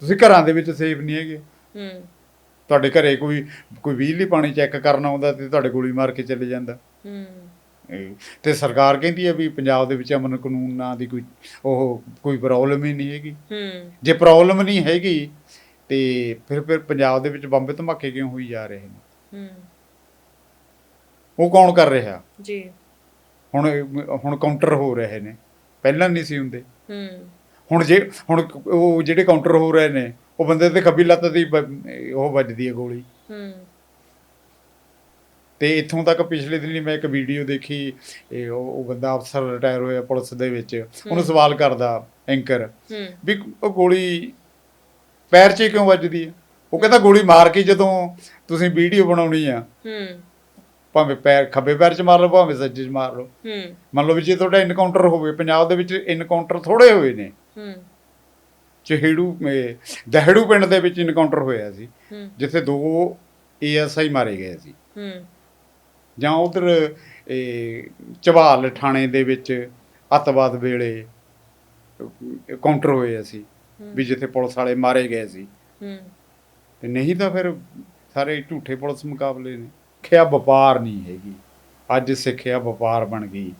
ਤੁਸੀਂ ਘਰਾਂ ਦੇ ਵਿੱਚ ਸੇਫ ਨਹੀਂ ਹੈਗੇ। ਹੂੰ। ਤੁਹਾਡੇ ਘਰੇ ਕੋਈ ਕੋਈ ਬਿਜਲੀ ਪਾਣੀ ਚੈੱਕ ਕਰਨ ਆਉਂਦਾ ਤੇ ਤੁਹਾਡੇ ਗੋਲੀ ਮਾਰ ਕੇ ਚਲੇ ਜਾਂਦਾ। ਹੂੰ। ਤੇ ਸਰਕਾਰ ਕਹਿੰਦੀ ਹੈ ਵੀ ਪੰਜਾਬ ਦੇ ਵਿੱਚ ਅਮਨ ਕਾਨੂੰਨ ਨਾਂ ਦੀ ਕੋਈ ਉਹ ਕੋਈ ਪ੍ਰੋਬਲਮ ਹੀ ਨਹੀਂ ਹੈਗੀ। ਹੂੰ। ਜੇ ਪ੍ਰੋਬਲਮ ਨਹੀਂ ਹੈਗੀ ਤੇ ਫਿਰ ਫਿਰ ਪੰਜਾਬ ਦੇ ਵਿੱਚ ਬੰਬ ਧਮਾਕੇ ਕਿਉਂ ਹੋਈ ਜਾ ਰਹੇ ਨੇ? ਹੂੰ। ਉਹ ਕੌਣ ਕਰ ਰਿਹਾ? ਜੀ। ਹੁਣ ਹੁਣ ਕਾਊਂਟਰ ਹੋ ਰਹੇ ਨੇ। ਪਹਿਲਾਂ ਨਹੀਂ ਸੀ ਹੁੰਦੇ। ਹੂੰ। ਹੁਣ ਜੇ ਹੁਣ ਉਹ ਜਿਹੜੇ ਕਾਊਂਟਰ ਹੋ ਰਹੇ ਨੇ ਉਹ ਬੰਦੇ ਤੇ ਖੱਬੀ ਲੱਤ ਦੀ ਬ- ਉਹ ਵੱਜਦੀ ਹੈ ਗੋਲੀ। ਹੂੰ। ਤੇ ਇੱਥੋਂ ਤੱਕ ਪਿਛਲੇ ਦਿਨੀ ਮੈਂ ਇੱਕ ਵੀਡੀਓ ਦੇਖੀ ਇਹ ਉਹ ਉਹ ਬੰਦਾ ਅਫਸਰ ਰਿਟਾਇਰ ਹੋਇਆ ਪੁਲਿਸ ਦੇ ਵਿੱਚ ਉਹਨੂੰ ਸਵਾਲ ਕਰਦਾ ਐਂਕਰ ਹੂੰ। ਵੀ ਉਹ ਗੋਲੀ ਪੈਰ 'ਚ ਹੀ ਕਿਉਂ ਵੱਜਦੀ ਹੈ? ਉਹ ਕਹਿੰਦਾ ਗੋਲੀ ਮਾਰ ਕੇ ਜਦੋਂ ਤੁਸੀਂ ਵੀਡੀਓ ਬਣਾਉਣੀ ਆ ਹੂੰ। ਭਾਵੇਂ ਪੈਰ ਖੱਬੇ ਪੈਰ 'ਚ ਮਾਰ ਲਓ ਭਾਵੇਂ ਸੱਜੇ 'ਚ ਮਾਰ ਲਓ। ਹੂੰ। ਮੰਨ ਲਓ ਵੀ ਜੇ ਤੁਹਾਡਾ ਇਨਕਾਊਂਟਰ ਹੋਵੇ ਪੰਜਾਬ ਦੇ ਵਿੱਚ ਇਨਕਾਊਂਟਰ ਥੋੜੇ ਹੋਏ ਨੇ। ਹੂੰ। ਚਿਹੜੂ ਦਹੜੂ ਪਿੰਡ ਦੇ ਵਿੱਚ ਇਨਕਾਊਂਟਰ ਹੋਇਆ ਸੀ ਜਿੱਥੇ ਦੋ ਏਐਸਆਈ ਮਾਰੇ ਗਏ ਸੀ। ਹੂੰ। ਜਾਂ ਉਧਰ ਇਹ ਚਵਾਲ ਥਾਣੇ ਦੇ ਵਿੱਚ ਅੱਤਵਾਦ ਵੇਲੇ ਕਾਊਂਟਰ ਹੋਏ ਸੀ ਵੀ ਜਿੱਥੇ ਪੁਲਿਸ ਵਾਲੇ ਮਾਰੇ ਗਏ ਸੀ। ਹੂੰ। ਤੇ ਨਹੀਂ ਤਾਂ ਫਿਰ ਸਾਰੇ ਝੂਠੇ ਪੁਲਿਸ ਮੁਕਾਬਲੇ ਨੇ। ਸਿੱਖਿਆ ਵਪਾਰ ਨਹੀਂ ਹੈਗੀ। ਅੱਜ ਸਿੱਖਿਆ ਵਪਾਰ ਬਣ ਗਈ।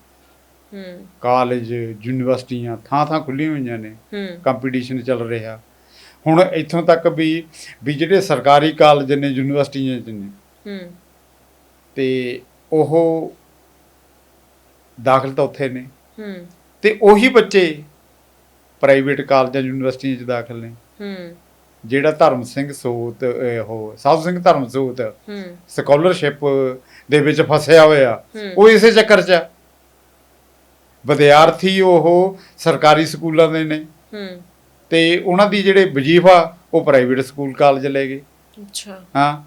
ਹੂੰ। ਕਾਲਜ ਯੂਨੀਵਰਸਿਟੀਆਂ ਥਾਂ ਥਾਂ ਖੁੱਲੀਆਂ ਹੋਈਆਂ ਨੇ। ਕੰਪੀਟੀਸ਼ਨ ਚੱਲ ਰਿਹਾ। ਹੁਣ ਇੱਥੋਂ ਤੱਕ ਵੀ ਵੀ ਜਿਹੜੇ ਸਰਕਾਰੀ ਕਾਲਜ ਨੇ ਯੂਨੀਵਰਸਿਟੀਆਂ ਚ ਨੇ ਹੂੰ। ਤੇ ਉਹ ਦਾਖਲ ਤਾਂ ਉੱਥੇ ਨੇ। ਹੂੰ। ਤੇ ਉਹੀ ਬੱਚੇ ਪ੍ਰਾਈਵੇਟ ਕਾਲਜਾਂ ਯੂਨੀਵਰਸਿਟੀਆਂ 'ਚ ਦਾਖਲ ਨੇ। ਹੂੰ। ਜਿਹੜਾ ਧਰਮ ਸਿੰਘ ਸੋਤ ਉਹ ਸਾਧੂ ਸਿੰਘ ਧਰਮ ਸੋਤ ਹੂੰ। ਸਕਾਲਰਸ਼ਿਪ ਦੇ ਵਿੱਚ ਫਸਿਆ ਹੋਇਆ। ਉਹ ਇਸੇ ਚੱਕਰ 'ਚ ਆ। ਵਿਦਿਆਰਥੀ ਉਹ ਸਰਕਾਰੀ ਸਕੂਲਾਂ ਦੇ ਨੇ। ਹੂੰ। ਤੇ ਉਹਨਾਂ ਦੀ ਜਿਹੜੇ ਵਜੀਫਾ ਉਹ ਪ੍ਰਾਈਵੇਟ ਸਕੂਲ ਕਾਲਜ ਲੈ ਗਏ। ਅੱਛਾ। ਹਾਂ।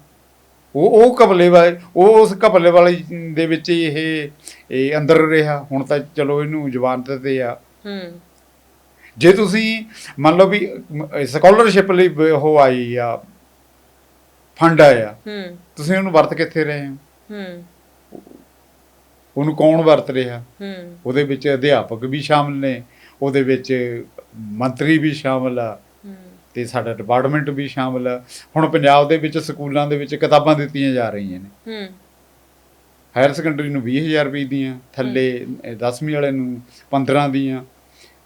ਉਹ ਉਹ ਕਬਲੇ ਵਾਲੇ ਉਹ ਉਸ ਕਬਲੇ ਵਾਲੇ ਦੇ ਵਿੱਚ ਇਹ ਇਹ ਅੰਦਰ ਰਿਹਾ। ਹੁਣ ਤਾਂ ਚਲੋ ਇਹਨੂੰ ਜ਼ਮਾਨਤ ਤੇ ਆ। ਹੂੰ। ਜੇ ਤੁਸੀਂ ਮੰਨ ਲਓ ਵੀ ਸਕਾਲਰਸ਼ਿਪ ਲਈ ਉਹ ਆਈ ਆ ਫੰਡ ਆਇਆ। ਹੂੰ। ਤੁਸੀਂ ਉਹਨੂੰ ਵਰਤ ਕਿੱਥੇ ਰਹੇ ਹੋ? ਹੂੰ। ਉਹਨੂੰ ਕੌਣ ਵਰਤ ਰਿਹਾ? ਹੂੰ। ਉਹਦੇ ਵਿੱਚ ਅਧਿਆਪਕ ਵੀ ਸ਼ਾਮਲ ਨੇ ਉਹਦੇ ਵਿੱਚ ਮੰਤਰੀ ਵੀ ਸ਼ਾਮਲ ਆ ਤੇ ਸਾਡਾ ਡਿਪਾਰਟਮੈਂਟ ਵੀ ਸ਼ਾਮਲ ਆ। ਹੁਣ ਪੰਜਾਬ ਦੇ ਵਿੱਚ ਸਕੂਲਾਂ ਦੇ ਵਿੱਚ ਕਿਤਾਬਾਂ ਦਿੱਤੀਆਂ ਜਾ ਰਹੀਆਂ ਨੇ। ਹੂੰ। ਹਾਇਰ ਸੈਕੰਡਰੀ ਨੂੰ 20000 ਰੁਪਏ ਦੀਆਂ ਥੱਲੇ 10ਵੀਂ ਵਾਲੇ ਨੂੰ 15 ਦੀਆਂ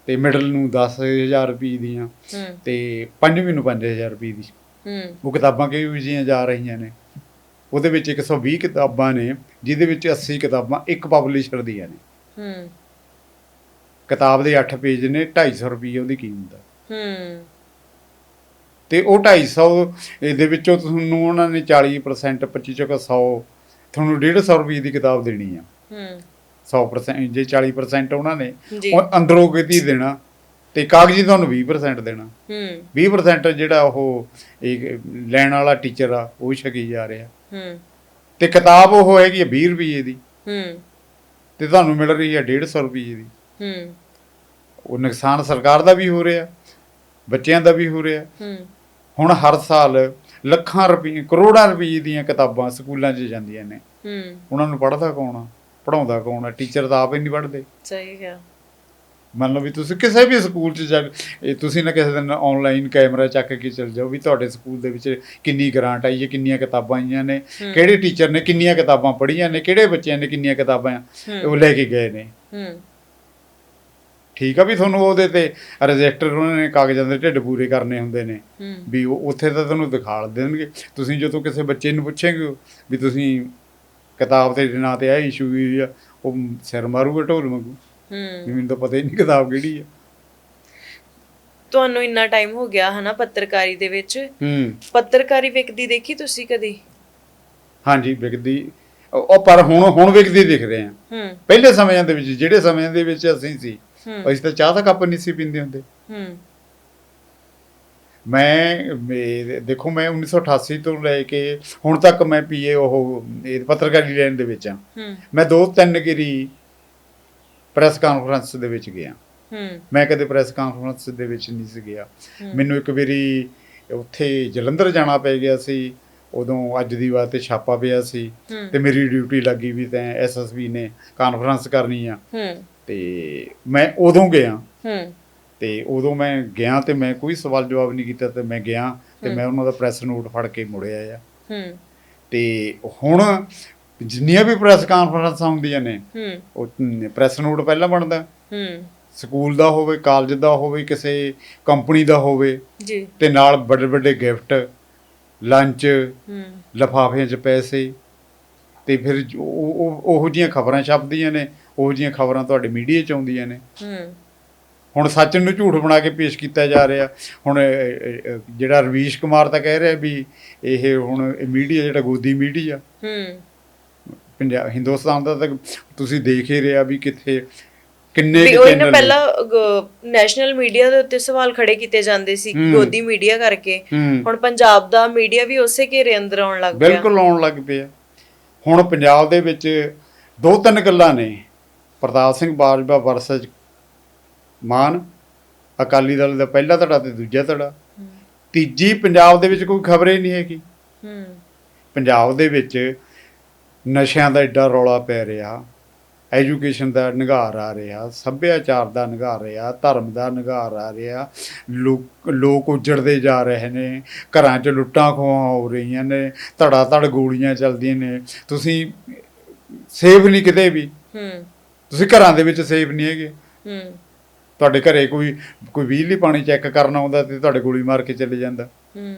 ਤੇ ਮਿਡਲ ਨੂੰ 10000 ਰੁਪਏ ਦੀਆਂ ਤੇ ਪੰਜਵੀਂ ਨੂੰ 5000 ਰੁਪਏ ਦੀ ਹੂੰ। ਉਹ ਕਿਤਾਬਾਂ ਕਿਹੋ ਜਿਹੀਆਂ ਜਾ ਰਹੀਆਂ ਨੇ? ਉਹਦੇ ਵਿੱਚ 120 ਕਿਤਾਬਾਂ ਨੇ ਜਿਹਦੇ ਵਿੱਚ 80 ਕਿਤਾਬਾਂ ਇੱਕ ਪਬਲਿਸ਼ਰ ਦੀਆਂ ਨੇ। ਹੂੰ। ਕਿਤਾਬ ਦੇ 8 ਪੇਜ ਨੇ 250 ਰੁਪਏ ਉਹਦੀ ਕੀਮਤ ਹੈ ਹੂੰ। ਤੇ ਉਹ 250 ਇਹਦੇ ਵਿੱਚੋਂ ਤੁਹਾਨੂੰ ਉਹਨਾਂ ਨੇ 40% 25 ਚੋਂ 100 ਤੁਹਾਨੂੰ 150 ਰੁਪਏ ਦੀ ਕਿਤਾਬ ਦੇਣੀ ਆ। ਹੂੰ। 100% ਜੇ 40% ਉਹਨਾਂ ਨੇ ਉਹ ਅੰਦਰੋਂ ਕਿਤੇ ਦੇਣਾ ਤੇ ਕਾਗਜ਼ੀ ਤੁਹਾਨੂੰ 20% ਦੇਣਾ। ਹੂੰ। 20% ਜਿਹੜਾ ਉਹ ਲੈਣ ਵਾਲਾ ਟੀਚਰ ਆ ਉਹ ਛਕੀ ਜਾ ਰਿਹਾ। ਹੂੰ। ਤੇ ਕਿਤਾਬ ਉਹ ਹੈਗੀ ਆ 20 ਰੁਪਏ ਦੀ। ਹੂੰ। ਤੇ ਤੁਹਾਨੂੰ ਮਿਲ ਰਹੀ ਹੈ 150 ਰੁਪਏ ਦੀ। ਹੂੰ। ਉਹ ਨੁਕਸਾਨ ਸਰਕਾਰ ਦਾ ਵੀ ਹੋ ਰਿਹਾ ਬੱਚਿਆਂ ਦਾ ਵੀ ਹੋ ਰਿਹਾ। ਹੂੰ। ਹੁਣ ਹਰ ਸਾਲ ਲੱਖਾਂ ਰੁਪਏ ਕਰੋੜਾਂ ਰੁਪਏ ਦੀਆਂ ਕਿਤਾਬਾਂ ਸਕੂਲਾਂ 'ਚ ਜਾਂਦੀਆਂ ਨੇ। ਹੂੰ। ਉਹਨਾਂ ਨੂੰ ਪੜ੍ਹਦਾ ਕੌਣ ਆ? ਪੜਾਉਂਦਾ ਕੌਣ ਆ? ਟੀਚਰ ਤਾਂ ਆਪ ਹੀ ਨਹੀਂ ਪੜ੍ਹਦੇ। ਸਹੀ ਹੈ ਮੰਨ ਲਓ ਵੀ ਤੁਸੀਂ ਕਿਸੇ ਵੀ ਸਕੂਲ 'ਚ ਜਾ ਇਹ ਤੁਸੀਂ ਨਾ ਕਿਸੇ ਦਿਨ ਆਨਲਾਈਨ ਕੈਮਰਾ ਚੱਕ ਕੇ ਚਲ ਜਾਓ ਵੀ ਤੁਹਾਡੇ ਸਕੂਲ ਦੇ ਵਿੱਚ ਕਿੰਨੀ ਗ੍ਰਾਂਟ ਆਈ ਹੈ ਕਿੰਨੀਆਂ ਕਿਤਾਬਾਂ ਆਈਆਂ ਨੇ ਕਿਹੜੇ ਟੀਚਰ ਨੇ ਕਿੰਨੀਆਂ ਕਿਤਾਬਾਂ ਪੜ੍ਹੀਆਂ ਨੇ ਕਿਹੜੇ ਬੱਚਿਆਂ ਨੇ ਕਿੰਨੀਆਂ ਕਿਤਾਬਾਂ ਉਹ ਲੈ ਕੇ ਗਏ ਨੇ। ਠੀਕ ਆ ਵੀ ਤੁਹਾਨੂੰ ਉਹਦੇ ਤੇ ਰਜਿਸਟਰ ਉਹਨਾਂ ਨੇ ਕਾਗਜ਼ਾਂ ਦੇ ਢਿੱਡ ਪੂਰੇ ਕਰਨੇ ਹੁੰਦੇ ਨੇ। ਵੀ ਉਹ ਉੱਥੇ ਤਾਂ ਤੁਹਾਨੂੰ ਦਿਖਾਲ ਦੇਣਗੇ। ਤੁਸੀਂ ਜਦੋਂ ਕਿਸੇ ਬੱਚੇ ਨੂੰ ਪੁੱਛੇਗੇ ਵੀ ਤੁਸੀਂ ਕਿਤਾਬ ਦੇ ਨਾਂ ਤੇ ਇਹ ਇਸ਼ੂ ਵੀ ਆ ਉਹ ਸਿਰ ਮਾਰੂਗਾ ਢੋਲ ਵਾਂਗੂ ਵੀ ਹੂੰ। ਮੈਨੂੰ ਤਾਂ ਪਤਾ ਹੀ ਨਹੀਂ ਕਿਤਾਬ ਕਿਹੜੀ ਆ। ਤੁਹਾਨੂੰ ਇੰਨਾ ਟਾਈਮ ਹੋ ਗਿਆ ਹਨਾ ਪੱਤਰਕਾਰੀ ਦੇ ਵਿੱਚ? ਹੂੰ। ਪੱਤਰਕਾਰੀ ਵਿਕਦੀ ਦੇਖੀ ਤੁਸੀਂ ਕਦੀ? ਹਾਂਜੀ ਵਿਕਦੀ। ਉਹ ਉਹ ਪਰ ਹੁਣ ਹੁਣ ਵਿਕਦੀ ਦਿਖ ਰਹੇ ਆ। ਹੂੰ। ਪਹਿਲੇ ਸਮਿਆਂ ਦੇ ਵਿੱਚ ਜਿਹੜੇ ਸਮਿਆਂ ਦੇ ਵਿੱਚ ਅਸੀਂ ਸੀ ਹੂੰ। ਅਸੀਂ ਤਾਂ ਚਾਹ ਦਾ ਕੱਪ ਨਹੀਂ ਸੀ ਪੀਂਦੇ ਹੁੰਦੇ। ਹੂੰ। ਮੈਂ ਮੇ- ਦੇਖੋ ਮੈਂ 1988 ਤੋਂ ਲੈ ਕੇ ਹੁਣ ਤੱਕ ਮੈਂ ਪੀਏ ਉਹ ਇਹ ਪੱਤਰਕਾਰੀ ਲਾਈਨ ਦੇ ਵਿੱਚ ਆ। ਹੂੰ। ਮੈਂ ਦੋ ਤਿੰਨ ਗਰੀ ਪ੍ਰੈਸ ਕਾਨਫਰੰਸ ਦੇ ਵਿੱਚ ਗਿਆ। ਹੂੰ। ਮੈਂ ਕਦੇ ਪ੍ਰੈਸ ਕਾਨਫਰੰਸ ਦੇ ਵਿੱਚ ਨਹੀਂ ਸੀ ਗਿਆ। ਮੈਨੂੰ ਇੱਕ ਵਾਰੀ ਉੱਥੇ ਜਲੰਧਰ ਜਾਣਾ ਪੈ ਗਿਆ ਸੀ। ਉਦੋਂ ਅੱਜ ਦੀ ਬਾਤ ਤੇ ਛਾਪਾ ਪਿਆ ਸੀ। ਤੇ ਮੇਰੀ ਡਿਊਟੀ ਲੱਗੀ ਵੀ ਤੈਂ ਐਸਐਸਬੀ ਨੇ ਕਾਨਫਰੰਸ ਕਰਨੀ ਆ। ਤੇ ਮੈਂ ਉਦੋਂ ਗਿਆ। ਹੂੰ। ਤੇ ਉਦੋਂ ਮੈਂ ਗਿਆ ਤੇ ਮੈਂ ਕੋਈ ਸਵਾਲ ਜਵਾਬ ਨਹੀਂ ਕੀਤਾ ਤੇ ਮੈਂ ਗਿਆ ਤੇ। ਮੈਂ ਉਹਨਾਂ ਦਾ ਪ੍ਰੈਸ ਨੋਟ ਫੜ ਕੇ ਮੁੜਿਆ ਆ। ਹੂੰ। ਤੇ ਹੁਣ ਜਿੰਨੀਆਂ ਵੀ ਪ੍ਰੈਸ ਕਾਨਫਰੰਸਾਂ ਹੁੰਦੀਆਂ ਨੇ ਹੂੰ। ਉਹ ਪ੍ਰੈਸ ਨੋਟ ਪਹਿਲਾਂ ਬਣਦਾ। ਹੂੰ। ਸਕੂਲ ਦਾ ਹੋਵੇ ਕਾਲਜ ਦਾ ਹੋਵੇ ਕਿਸੇ ਕੰਪਨੀ ਦਾ ਹੋਵੇ ਜੀ। ਤੇ ਨਾਲ ਵੱਡੇ ਵੱਡੇ ਗਿਫਟ ਲੰਚ ਹੂੰ। ਲਫਾਫਿਆਂ 'ਚ ਪੈਸੇ ਤੇ ਫਿਰ ਉਹ ਉਹ- ਜੀਆਂ ਖਬਰਾਂ ਛਪਦੀਆਂ ਨੇ ਉਹੋ ਜੀਆਂ ਖਬਰਾਂ ਤੁਹਾਡੇ ਮੀਡੀਆ 'ਚ ਆਉਂਦੀਆਂ ਨੇ। ਹੂੰ। ਹੁਣ ਸੱਚ ਨੂੰ ਝੂਠ ਬਣਾ ਕੇ ਪੇਸ਼ ਕੀਤਾ ਜਾ ਰਿਹਾ। ਹੁਣ ਜਿਹੜਾ ਰਵੀਸ਼ ਕੁਮਾਰ ਤਾਂ ਕਹਿ ਰਿਹਾ ਵੀ ਇਹ ਹੁਣ ਮੀਡੀਆ ਜਿਹੜਾ ਗੋਦੀ ਮੀਡੀਆ ਹੂੰ। ਪੰਜਾਬ ਹਿੰਦੁਸਤਾਨ ਦਾ ਤਾਂ ਤੁਸੀਂ ਦੇਖ ਹੀ ਰਿਹਾ ਵੀ ਕਿੱਥੇ ਕਿੰਨੇ ਕੁ ਨੇ। ਪਹਿਲਾਂ ਨੈਸ਼ਨਲ ਮੀਡੀਆ ਦੇ ਉੱਤੇ ਸਵਾਲ ਖੜੇ ਕੀਤੇ ਜਾਂਦੇ ਸੀ। ਗੋਦੀ ਮੀਡੀਆ ਕਰਕੇ। ਹੁਣ ਪੰਜਾਬ ਦਾ ਮੀਡੀਆ ਵੀ ਉਸੇ ਘੇਰੇ ਅੰਦਰ ਆਉਣ ਲੱਗ ਪਿਆ। ਬਿਲਕੁਲ ਆਉਣ ਲੱਗ ਪਿਆ। ਹੁਣ ਪੰਜਾਬ ਦੇ ਵਿੱਚ ਦੋ ਤਿੰਨ ਗੱਲਾਂ ਨੇ। ਪ੍ਰਤਾਪ ਸਿੰਘ ਬਾਜਵਾ ਵਰਸਜ ਮਾਨ ਅਕਾਲੀ ਦਲ ਦਾ ਪਹਿਲਾ ਧੜਾ ਤੇ ਦੂਜਾ ਧੜਾ। ਤੀਜੀ ਪੰਜਾਬ ਦੇ ਵਿੱਚ ਕੋਈ ਖਬਰ ਹੀ ਨਹੀਂ ਹੈਗੀ। ਹੂੰ। ਪੰਜਾਬ ਦੇ ਵਿੱਚ ਨਸ਼ਿਆਂ ਦਾ ਐਡਾ ਰੌਲਾ ਪੈ ਰਿਹਾ ਐਜੂਕੇਸ਼ਨ ਦਾ ਨਿਗਾਰ ਆ ਰਿਹਾ ਸੱਭਿਆਚਾਰ ਦਾ ਨਿਗਾਰ ਰਿਹਾ ਧਰਮ ਦਾ ਨਿਗਾਰ ਆ ਰਿਹਾ ਲੋਕ ਲੋਕ ਉਜੜਦੇ ਜਾ ਰਹੇ ਨੇ ਘਰਾਂ 'ਚ ਲੁੱਟਾਂ ਖੋਹਾਂ ਹੋ ਰਹੀਆਂ ਨੇ ਧੜਾ ਧੜ ਗੋਲੀਆਂ ਚੱਲਦੀਆਂ ਨੇ ਤੁਸੀਂ ਸੇਫ ਨਹੀਂ ਕਿਤੇ ਵੀ। ਹੂੰ। ਤੁਸੀਂ ਘਰਾਂ ਦੇ ਵਿੱਚ ਸੇਫ ਨਹੀਂ ਹੈਗੇ। ਹੂੰ। ਤੁਹਾਡੇ ਘਰੇ ਕੋਈ ਕੋਈ ਬਿਜਲੀ ਪਾਣੀ ਚੈੱਕ ਕਰਨ ਆਉਂਦਾ ਤੇ ਤੁਹਾਡੇ ਗੋਲੀ ਮਾਰ ਕੇ ਚਲੇ ਜਾਂਦਾ। ਹੂੰ।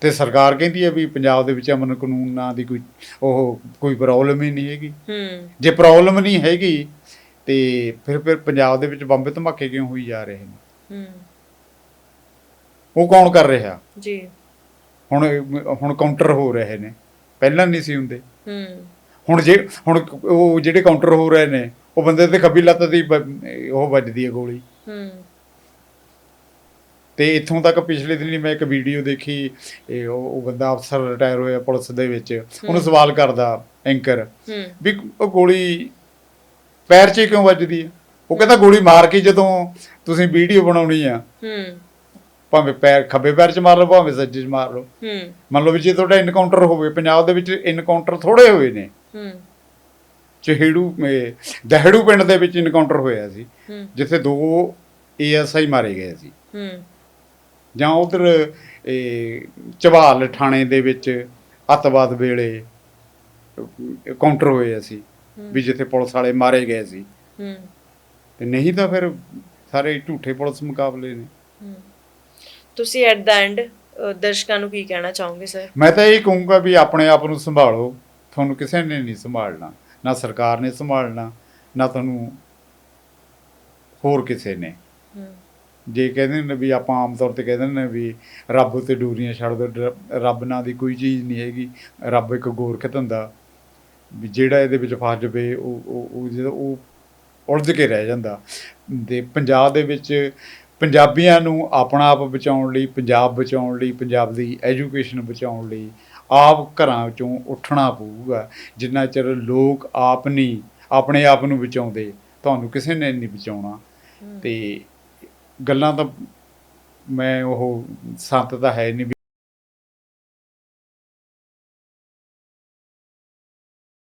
ਤੇ ਸਰਕਾਰ ਕਹਿੰਦੀ ਹੈ ਵੀ ਪੰਜਾਬ ਦੇ ਵਿੱਚ ਅਮਨ ਕਾਨੂੰਨ ਨਾਂ ਦੀ ਕੋਈ ਉਹ ਕੋਈ ਪ੍ਰੋਬਲਮ ਹੀ ਨਹੀਂ ਹੈਗੀ। ਹੂੰ। ਜੇ ਪ੍ਰੋਬਲਮ ਨਹੀਂ ਹੈਗੀ ਤੇ ਫਿਰ ਫਿਰ ਪੰਜਾਬ ਦੇ ਵਿੱਚ ਬੰਬ ਧਮਾਕੇ ਕਿਉਂ ਹੋਈ ਜਾ ਰਹੇ ਨੇ? ਹੂੰ। ਉਹ ਕੌਣ ਕਰ ਰਿਹਾ? ਜੀ। ਹੁਣ ਹੁਣ ਕਾਊਂਟਰ ਹੋ ਰਹੇ ਨੇ। ਪਹਿਲਾਂ ਨਹੀਂ ਸੀ ਹੁੰਦੇ। ਹੂੰ। ਹੁਣ ਜੇ ਹੁਣ ਉਹ ਜਿਹੜੇ ਕਾਊਂਟਰ ਹੋ ਰਹੇ ਨੇ ਉਹ ਬੰਦੇ ਤੇ ਖੱਬੀ ਲੱਤ ਦੀ ਉਹ ਵੱਜਦੀ ਹੈ ਗੋਲੀ। ਹੂੰ। ਤੇ ਇੱਥੋਂ ਤੱਕ ਪਿਛਲੇ ਦਿਨੀ ਮੈਂ ਇੱਕ ਵੀਡੀਓ ਦੇਖੀ ਇਹ ਉਹ ਉਹ ਬੰਦਾ ਅਫਸਰ ਰਿਟਾਇਰ ਹੋਇਆ ਪੁਲਿਸ ਦੇ ਵਿੱਚ। ਉਹਨੂੰ ਸਵਾਲ ਕਰਦਾ ਐਂਕਰ ਵੀ ਉਹ ਗੋਲੀ ਪੈਰ 'ਚ ਕਿਉਂ ਵੱਜਦੀ ਹੈ ਉਹ ਕਹਿੰਦਾ ਗੋਲੀ ਮਾਰ ਕੇ ਜਦੋਂ ਤੁਸੀਂ ਵੀਡੀਓ ਬਣਾਉਣੀ ਆ ਹੂੰ। ਭਾਵੇਂ ਪੈਰ ਖੱਬੇ ਪੈਰ 'ਚ ਮਾਰ ਲਓ ਭਾਵੇਂ ਸੱਜੇ 'ਚ ਮਾਰ ਲਓ। ਹੂੰ। ਮੰਨ ਲਓ ਵੀ ਜੇ ਤੁਹਾਡਾ ਇਨਕਾਊਂਟਰ ਹੋਵੇ ਪੰਜਾਬ ਦੇ ਵਿੱਚ ਇਨਕਾਊਂਟਰ ਥੋੜੇ ਹੋਏ ਨੇ। ਹੂੰ। ਚਿਹੜੂ ਇਹ ਦਹੜੂ ਪਿੰਡ ਦੇ ਵਿੱਚ ਇਨਕਾਊਂਟਰ ਹੋਇਆ ਸੀ ਜਿੱਥੇ ਦੋ ਏਐਸਆਈ ਮਾਰੇ ਗਏ ਸੀ। ਹੂੰ। ਜਾਂ ਉਧਰ ਚਵਾਲ ਥਾਣੇ ਦੇ ਵਿੱਚ ਅੱਤਵਾਦ ਵੇਲੇ ਕਾਊਂਟਰ ਹੋਏ ਸੀ ਵੀ ਜਿੱਥੇ ਪੁਲਿਸ ਵਾਲੇ ਮਾਰੇ ਗਏ ਸੀ। ਤੇ ਨਹੀਂ ਤਾਂ ਫਿਰ ਸਾਰੇ ਝੂਠੇ ਪੁਲਿਸ ਮੁਕਾਬਲੇ ਨੇ। ਤੁਸੀਂ ਐਟ ਦਾ ਐਂਡ ਦਰਸ਼ਕਾਂ ਨੂੰ ਕੀ ਕਹਿਣਾ ਚਾਹੋਗੇ ਸਰ ਮੈਂ ਤਾਂ ਇਹ ਕਹੂੰਗਾ ਵੀ ਆਪਣੇ ਆਪ ਨੂੰ ਸੰਭਾਲੋ। ਤੁਹਾਨੂੰ ਕਿਸੇ ਨੇ ਨਹੀਂ ਸੰਭਾਲਣਾ। ਨਾ ਸਰਕਾਰ ਨੇ ਸੰਭਾਲਣਾ ਨਾ ਤੁਹਾਨੂੰ ਹੋਰ ਕਿਸੇ ਨੇ। ਜੇ ਕਹਿੰਦੇ ਨੇ ਵੀ ਆਪਾਂ ਆਮ ਤੌਰ ਤੇ ਕਹਿੰਦੇ ਨੇ ਵੀ ਰੱਬ ਤੇ ਡੂਰੀਆਂ ਛੱਡ ਦੋ ਰੱਬ ਨਾਂ ਦੀ ਕੋਈ ਚੀਜ਼ ਨਹੀਂ ਹੈਗੀ। ਰੱਬ ਇੱਕ ਗੋਰਖ ਧੰਦਾ। ਵੀ ਜਿਹੜਾ ਇਹਦੇ ਵਿੱਚ ਫਸ ਜਾਵੇ ਉਹ ਉਹ ਉਹ ਜਿਹੜਾ ਉਹ ਉਲਝ ਕੇ ਰਹਿ ਜਾਂਦਾ। ਤੇ ਪੰਜਾਬ ਦੇ ਵਿੱਚ ਪੰਜਾਬੀਆਂ ਨੂੰ ਆਪਣਾ ਆਪ ਬਚਾਉਣ ਲਈ ਪੰਜਾਬ ਬਚਾਉਣ ਲਈ ਪੰਜਾਬ ਦੀ ਐਜੂਕੇਸ਼ਨ ਬਚਾਉਣ ਲਈ ਆਪ ਘਰਾਂ ਚੋਂ ਉੱਠਣਾ ਪਊਗਾ। ਜਿੰਨਾ ਚਿਰ ਲੋਕ ਆਪ ਨਹੀਂ ਆਪਣੇ ਆਪ ਨੂੰ ਬਚਾਉਂਦੇ ਤੁਹਾਨੂੰ ਕਿਸੇ ਨੇ ਨਹੀਂ ਬਚਾਉਣਾ। ਤੇ ਗੱਲਾਂ ਤਾਂ ਮੈਂ ਉਹ ਸੰਤ ਤਾਂ ਹੈ ਨਹੀਂ ਵੀ